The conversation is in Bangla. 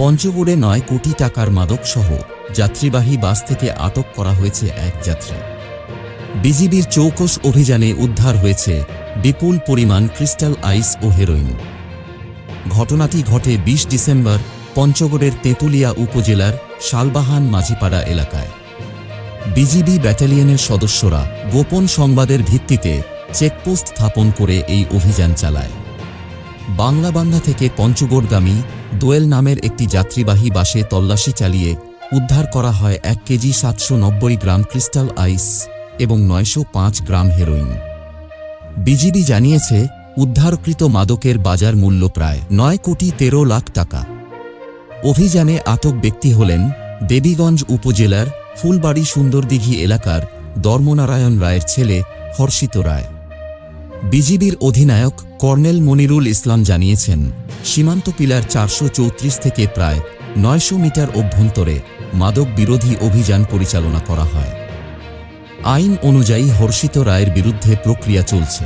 পঞ্চগড়ে নয় কোটি টাকার মাদকসহ যাত্রীবাহী বাস থেকে আটক করা হয়েছে এক যাত্রী। বিজিবির চৌকস অভিযানে উদ্ধার হয়েছে বিপুল পরিমাণ ক্রিস্টাল আইস ও হেরোইন। ঘটনাটি ঘটে ২০ ডিসেম্বর পঞ্চগড়ের তেঁতুলিয়া উপজেলার শালবাহান মাঝিপাড়া এলাকায়। বিজিবি ব্যাটালিয়নের সদস্যরা গোপন সংবাদের ভিত্তিতে চেকপোস্ট স্থাপন করে এই অভিযান চালায়। বাংলাবান্ধা থেকে পঞ্চগড়গামী দোয়েল নামের একটি যাত্রীবাহী বাসে তল্লাশি চালিয়ে উদ্ধার করা হয় এক কেজি সাতশো নব্বই গ্রাম ক্রিস্টাল আইস এবং নয়শো পাঁচ গ্রাম হেরোইন। বিজিবি জানিয়েছে, উদ্ধারকৃত মাদকের বাজার মূল্য প্রায় নয় কোটি তেরো লাখ টাকা। অভিযানে আটক ব্যক্তি হলেন দেবীগঞ্জ উপজেলার ফুলবাড়ি সুন্দরদিঘি এলাকার ধর্মনারায়ণ রায়ের ছেলে হর্ষিত রায়। বিজিবির অধিনায়ক কর্নেল মনিরুল ইসলাম জানিয়েছেন, সীমান্ত পিলার চারশো চৌত্রিশ থেকে প্রায় নয়শো মিটার অভ্যন্তরে মাদক বিরোধী অভিযান পরিচালনা করা হয়। আইন অনুযায়ী হর্ষিত রায়ের বিরুদ্ধে প্রক্রিয়া চলছে।